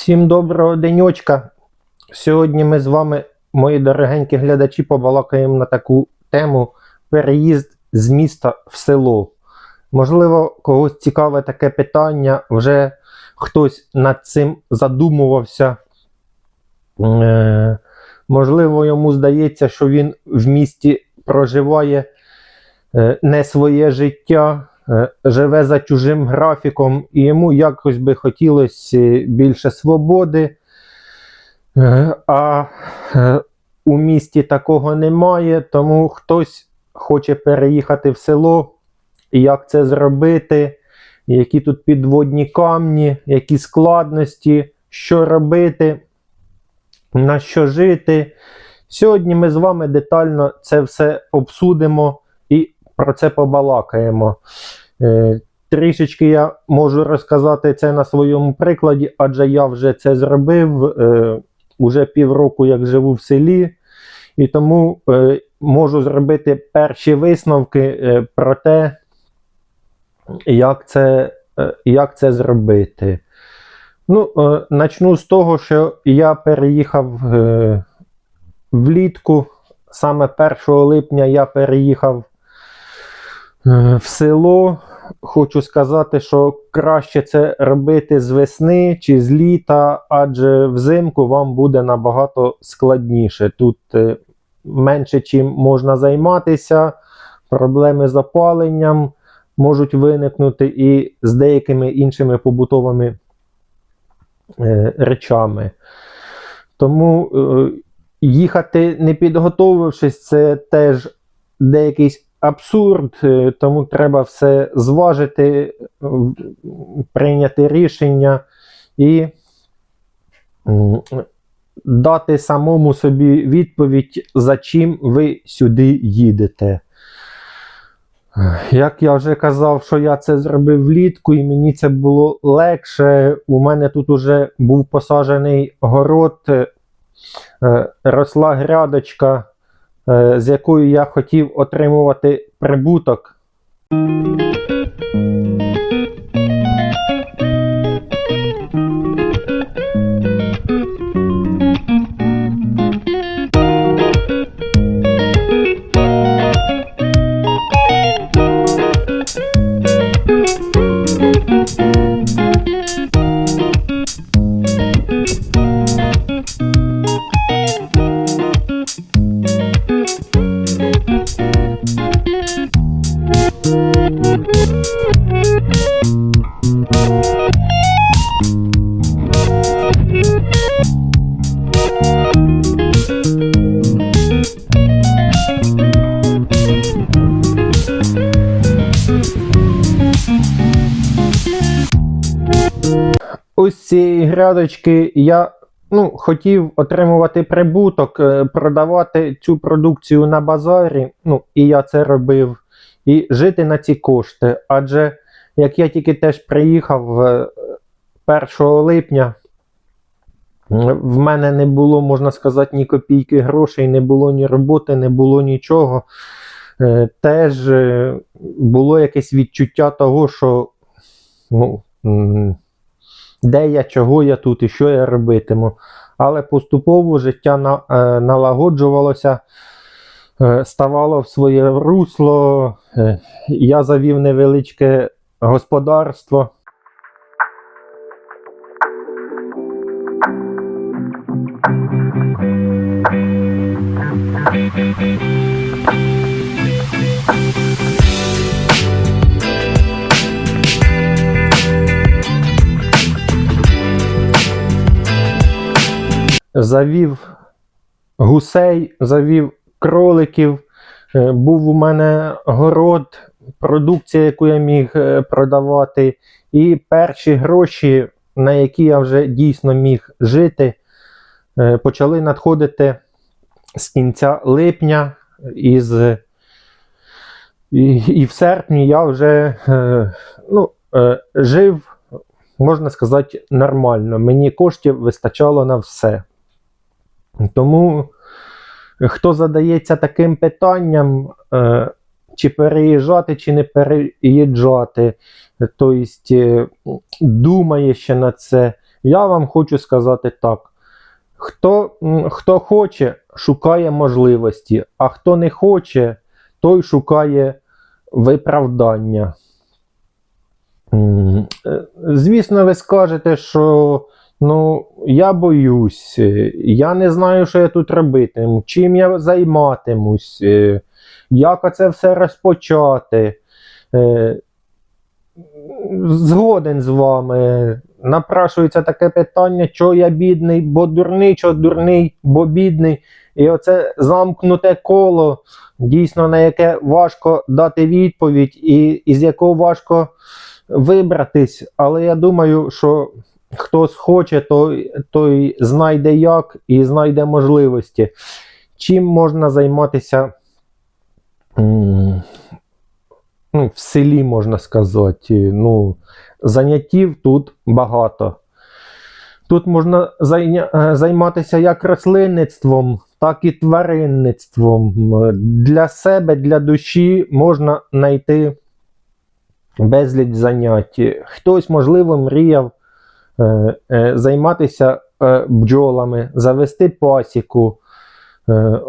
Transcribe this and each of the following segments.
Всім доброго денечка. Сьогодні ми з вами, мої дорогенькі глядачі, побалакаємо на таку тему переїзд з міста в село. Можливо, когось цікаве таке питання, вже хтось над цим задумувався. Е, можливо, йому здається, що він в місті проживає е, не своє життя, живе за чужим графіком, і йому якось би хотілося е, більше свободи. Е, А е, у місті такого немає, тому хтось хоче переїхати в село. Як це зробити? Які тут підводні камні, які складності, що робити, на що жити. Сьогодні ми з вами детально це все обсудимо про це побалакаємо. Е, Трішечки я можу розказати це на своєму прикладі, адже я вже це зробив е, уже півроку, як живу в селі, і тому е, можу зробити перші висновки про те, як це, як це зробити. Ну, начну з того, що я переїхав влітку. Саме 1 липня я переїхав в село. Хочу сказати, що краще це робити з весни чи з літа, адже взимку вам буде набагато складніше. Тут е, менше чим можна займатися, проблеми з опаленням можуть виникнути і з деякими іншими побутовими е, речами. Тому е, їхати не підготовившись, це теж деякий абсурд, е, тому треба все зважити, прийняти рішення і дати самому собі відповідь, за чим ви сюди їдете. Як я вже казав, що я це зробив влітку, і мені це було легше. У мене тут уже був посаджений город, е, е, росла грядочка, е, з якою я хотів отримувати прибуток. Цієї я ну, хотів отримувати прибуток, е, продавати цю продукцію на базарі. Ну, і я це робив, і жити на ці кошти. Адже як я тільки теж приїхав е, 1 липня, в мене не було, можна сказати, ні копійки грошей, не було ні роботи, не було нічого. Е, Теж е, було якесь відчуття того, що ну, де я, чого я тут і що я робитиму. Але поступово життя на, е, налагоджувалося, е, ставало в своє русло. Е, я завів невеличке господарство. Завів гусей, завів кроликів. Е, Був у мене город, продукція, яку я міг е, продавати. І перші гроші, на які я вже дійсно міг жити, е, почали надходити з кінця липня. Із, і, і в серпні я вже ну, жив, можна сказати, нормально. Мені коштів вистачало на все. Тому хто задається таким питанням, е, чи переїжджати, чи не переїжджати, тобто е, думає ще на це, Я вам хочу сказати так. Хто, хто хоче, шукає можливості, а хто не хоче, той шукає виправдання. Е, Звісно, ви скажете, що ну, я боюсь, я не знаю, що я тут робитиму, чим я займатимусь, е, як оце все розпочати. Е, Згоден з вами. Напрашується таке питання, що я бідний, бо дурний, що дурний, бо бідний. І оце замкнуте коло, дійсно, на яке важко дати відповідь, і із якого важко вибратись. Але я думаю, що хтось хоче, той, той знайде як і знайде можливості. Чим можна займатися ну, в селі, можна сказати. Ну, заняттів тут багато. Тут можна зайня... е, займатися як рослинництвом, так і тваринництвом. Для себе, для душі можна знайти безліч занять. Хтось, можливо, мріяв займатися е, бджолами, завести пасіку. Е,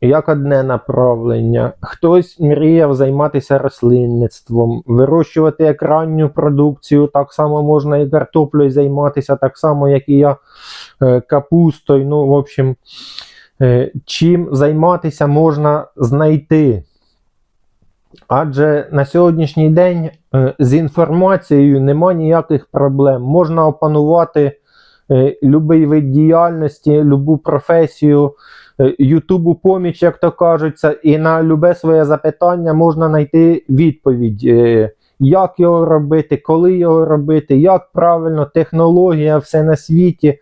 як одне направлення. Хтось мріяв займатися рослинництвом, вирощувати як ранню продукцію, так само можна і картоплею займатися, так само, як і я е, капустою. Ну, в общем, е, чим займатися можна знайти. Адже на сьогоднішній день е, з інформацією нема ніяких проблем. Можна опанувати е, будь-який вид діяльності, любу професію. Е, Ютубу поміч, як то кажуться, і на любе своє запитання можна знайти відповідь, е, як його робити, коли його робити, як правильно, технологія, все на світі.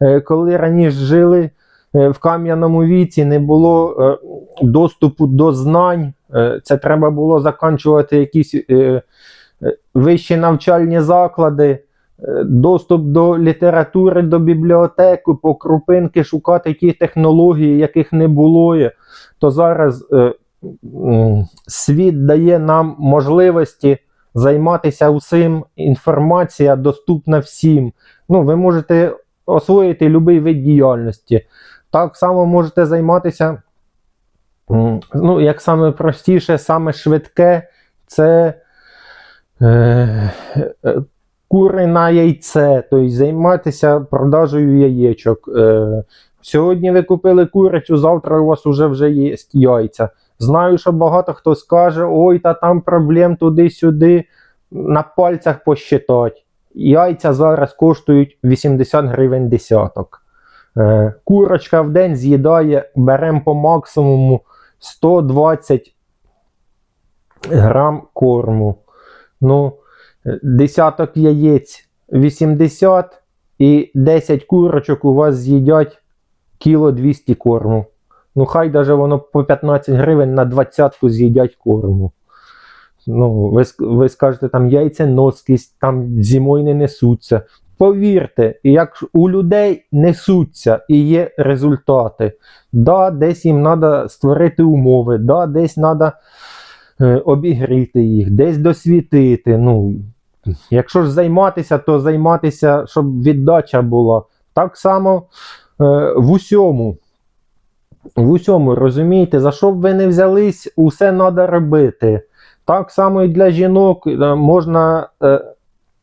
Е, Коли раніше жили е, в кам'яному віці, не було е, доступу до знань, е, це треба було заканчувати якісь е, е, вищі навчальні заклади. е, Доступ до літератури, до бібліотеки, по крупинки шукати ті технології, яких не було, то зараз е, світ дає нам можливості займатися усім. Інформація доступна всім. Ну, ви можете освоїти будь-який вид діяльності. Так само можете займатися, ну, як саме простіше, саме швидке, це. Е, е, кури на яйце, тобто займатися продажею яєчок. Е, сьогодні ви купили курицю, завтра у вас вже вже є яйця. Знаю, що багато хто скаже, ой, та там проблем туди-сюди, на пальцях посчитать. Яйця зараз коштують 80 гривень десяток. Е, курочка в день з'їдає, беремо по максимуму 120 грам корму. Ну, десяток яєць 80 і 10 курочок у вас з'їдять кіло 200 корму. Ну, хай даже воно по 15 гривень на 20 з'їдять корму. Ну, ви, ви скажете, там яйця носкість, там зимою не несуться. Повірте, як у людей несуться і є результати. Да, десь їм треба створити умови, да, десь треба обігріти їх, десь досвітити. Ну, якщо ж займатися, то займатися, щоб віддача була. Так само е, в усьому. В усьому, розумієте, за що б ви не взялись, усе треба робити. Так само і для жінок е, можна е,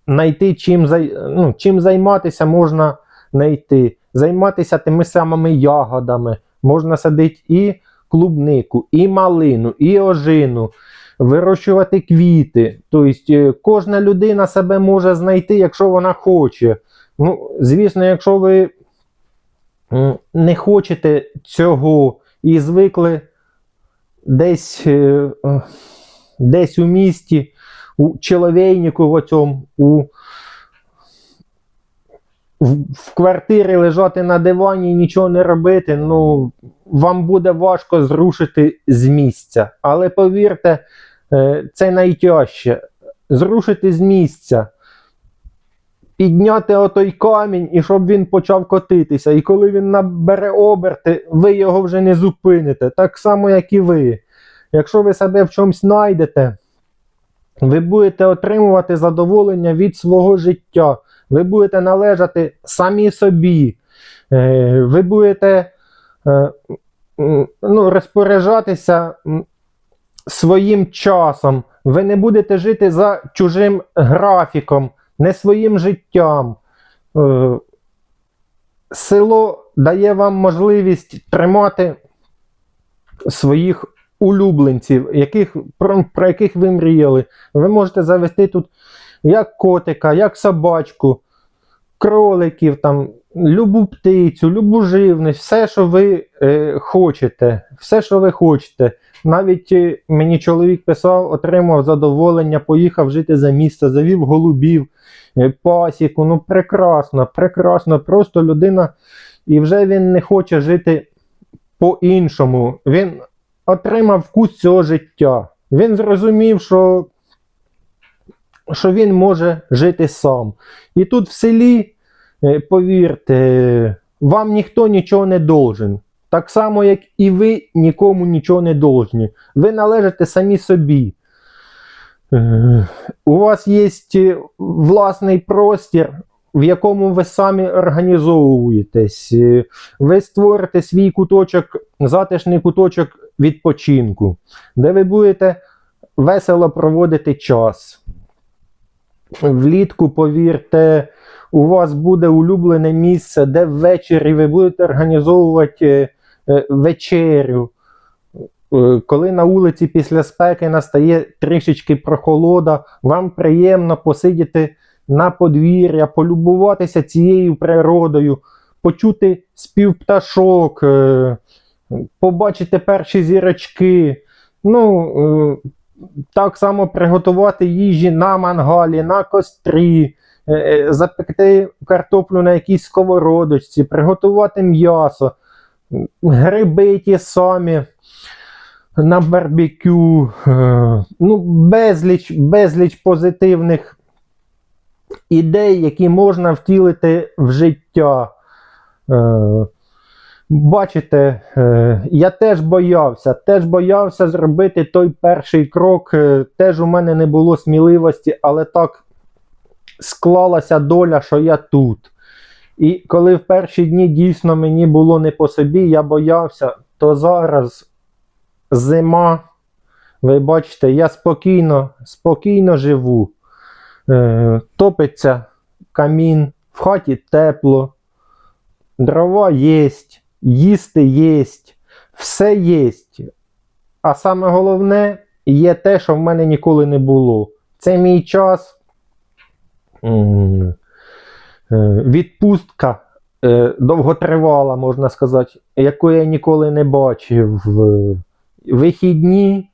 знайти чим, ну, чим займатися, можна знайти. Займатися тими самими ягодами. Можна садити і клубнику, і малину, і ожину, вирощувати квіти. Тобто е, кожна людина себе може знайти, якщо вона хоче. Ну, звісно, якщо ви не хочете цього і звикли десь, е, е, десь у місті, у чоловійнику в оцьому, у, в, в квартирі лежати на дивані і нічого не робити, ну, вам буде важко зрушити з місця. Але повірте, е, це найтяжче. Зрушити з місця. Підняти отой камінь, і щоб він почав котитися. І коли він набере оберти, ви його вже не зупините. Так само, як і ви. Якщо ви себе в чомусь знайдете, ви будете отримувати задоволення від свого життя. ви будете належати самі собі, Е, ви будете е, ну, розпоряджатися своїм часом, ви не будете жити за чужим графіком, не своїм життям. Е, Село дає вам можливість тримати своїх улюбленців, яких, про, про яких ви мріяли. Ви можете завести тут як котика, як собачку, кроликів, там, любу птицю, любу живність, все, що ви е, хочете. Все, що ви хочете. Навіть е, мені чоловік писав, отримав задоволення, поїхав жити за місто, завів голубів, е, пасіку. Ну, прекрасно, прекрасно. Просто людина, і вже він не хоче жити по-іншому. Він отримав вкус цього життя. Він зрозумів, що, що він може жити сам. І тут в селі, е, повірте, вам ніхто нічого не должен. Так само, як і ви нікому нічого не должні. Ви належите самі собі. Е, У вас є власний простір, в якому ви самі організовуєтесь. Е, Ви створите свій куточок, затишний куточок відпочинку, де ви будете весело проводити час. Влітку, повірте, у вас буде улюблене місце, де ввечері ви будете організовувати е, е, вечерю. Коли на вулиці після спеки настає трішечки прохолода, вам приємно посидіти на подвір'я, полюбуватися цією природою, почути спів пташок, е, побачити перші зірочки. Ну, е, так само приготувати їжі на мангалі, на кострі, е, запекти картоплю на якійсь сковородочці, приготувати м'ясо, гриби ті самі на барбекю. Ну, безліч, безліч позитивних ідей, які можна втілити в життя. Е, Бачите, е, я теж боявся, теж боявся зробити той перший крок. е, Теж у мене не було сміливості, але так склалася доля, що я тут. І коли в перші дні дійсно мені було не по собі, я боявся, то зараз зима, ви бачите, я спокійно, спокійно живу. Е, Топиться камін, в хаті тепло, дрова єсть, їсти єсть, все єсть. А саме головне є те, що в мене ніколи не було. Це мій час. е, Відпустка е, довготривала, можна сказати, яку я ніколи не бачив. Вихідні.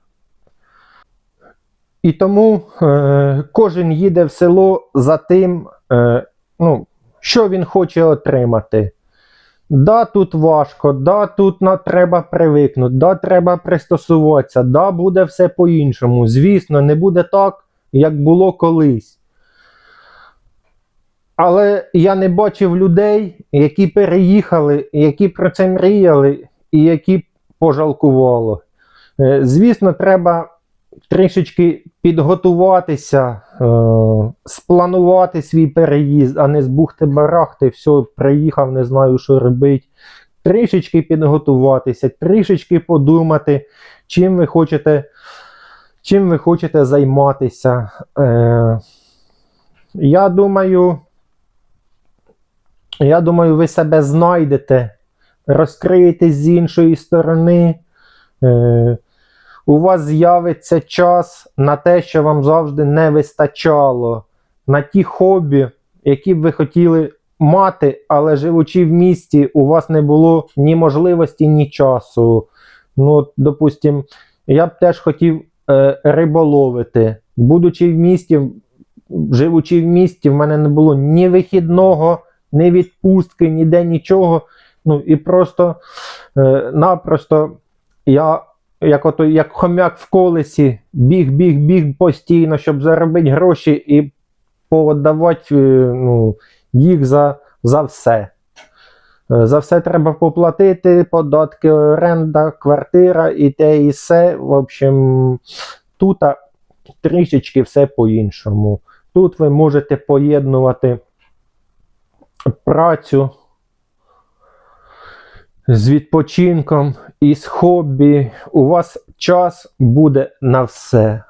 І тому е, кожен їде в село за тим, е, ну, що він хоче отримати. Да, тут важко, да, тут на, треба привикнути, да, треба пристосуватися, да, буде все по-іншому. Звісно, не буде так, як було колись. Але я не бачив людей, які переїхали, які про це мріяли і які пожалкували. Е, Звісно, треба трішечки підготуватися, е, спланувати свій переїзд, а не з бухти-барахти, все, приїхав, не знаю, що робити. Трішечки підготуватися, трішечки подумати, чим ви хочете, чим ви хочете займатися. Е, я думаю, я думаю, ви себе знайдете, розкриєтесь з іншої сторони. Е, у вас з'явиться час на те, що вам завжди не вистачало, на ті хобі, які б ви хотіли мати, але живучи в місті, у вас не було ні можливості, ні часу. Ну, допустим, я б теж хотів е, риболовити. Будучи в місті, живучи в місті, в мене не було ні вихідного, ні відпустки, ніде нічого. Ну і просто е, напросто я як ото, як хомяк в колесі, біг, біг, біг постійно, щоб заробити гроші і подавати ну, їх за, за все. Е, За все треба поплатити, податки, оренда, квартира і те, і все. В общем, тут трішечки все по-іншому. Тут ви можете поєднувати працю з відпочинком і з хобі. У вас час буде на все.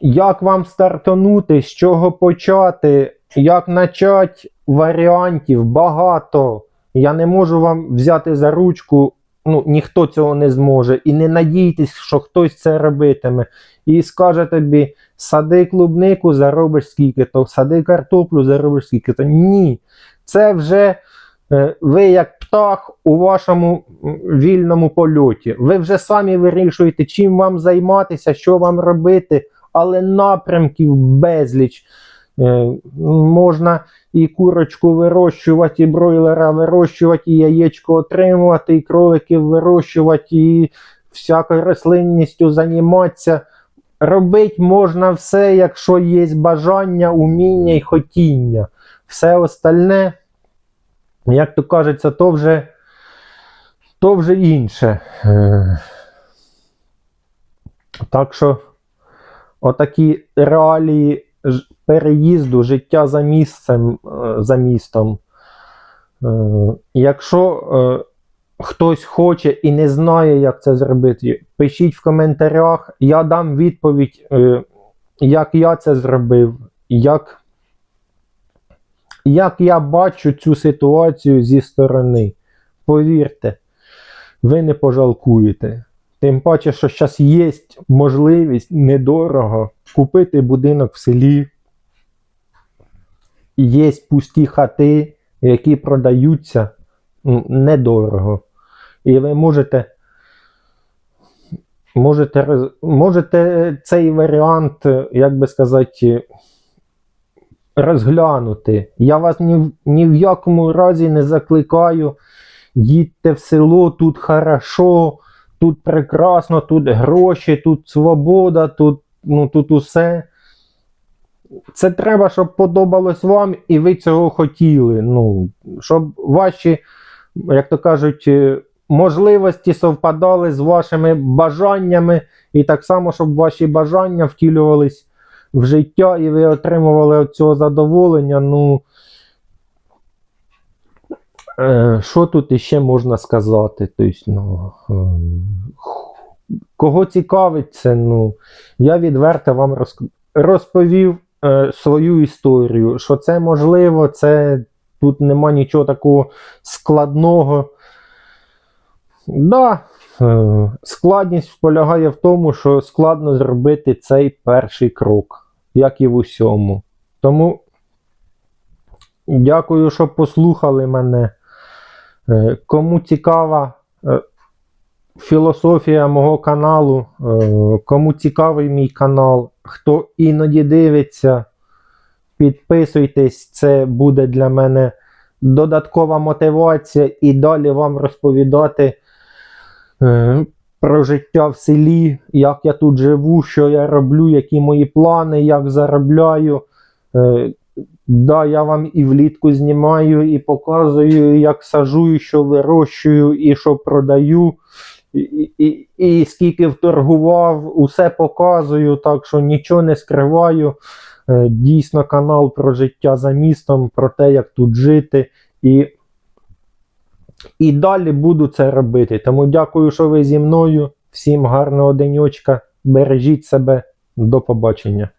Як вам стартанути, з чого почати, як почати варіантів багато. Я не можу вам взяти за ручку, ну ніхто цього не зможе. І не надійтесь, що хтось це робитиме. І скаже тобі, сади клубнику, заробиш скільки-то, сади картоплю, заробиш скільки-то. Ні. Це вже е, ви як птах у вашому вільному польоті. Ви вже самі вирішуєте, чим вам займатися, що вам робити, але напрямків безліч. Е, Можна і курочку вирощувати, і бройлера вирощувати, і яєчко отримувати, і кроликів вирощувати, і всякою рослинністю займатися. Робити можна все, якщо є бажання, уміння і хотіння. Все остальне, як то кажеться, то вже, то вже інше. Е, Так що, отакі реалії переїзду, життя за місцем, е, за містом. Е, Якщо хтось хоче і не знає, як це зробити, пишіть в коментарях, я дам відповідь, як я це зробив, як, як я бачу цю ситуацію зі сторони. Повірте, ви не пожалкуєте. Тим паче, що зараз є можливість недорого купити будинок в селі. Є пусті хати, які продаються недорого. І ви можете, можете, можете цей варіант, як би сказати, розглянути. Я вас ні, в- ні в якому разі не закликаю. Їдьте в село, тут хорошо, тут прекрасно, тут гроші, тут свобода, тут, ну, тут усе. Це треба, щоб подобалось вам, і ви цього хотіли. Ну, щоб ваші, як то кажуть, е, можливості совпадали з вашими бажаннями, і так само, щоб ваші бажання втілювались в життя, і ви отримували цього задоволення. Ну, е, що тут іще можна сказати? Тобто, ну, кого цікавить це, ну, я відверто вам розповів е, свою історію, що це можливо, це тут нема нічого такого складного. Да, складність полягає в тому, що складно зробити цей перший крок, як і в усьому. Тому дякую, що послухали мене. Е, Кому цікава е, філософія мого каналу, е, кому цікавий мій канал, хто іноді дивиться, підписуйтесь, це буде для мене додаткова мотивація і далі вам розповідати е, про життя в селі, як я тут живу, що я роблю, які мої плани, як заробляю. Е, Да, я вам і влітку знімаю, і показую, як сажу, і що вирощую, і що продаю, і, і, і скільки вторгував, усе показую, так що нічого не скриваю. Е, Дійсно, канал про життя за містом, про те, як тут жити. І, і далі буду це робити. Тому дякую, що ви зі мною. Всім гарного денечка. Бережіть себе. До побачення.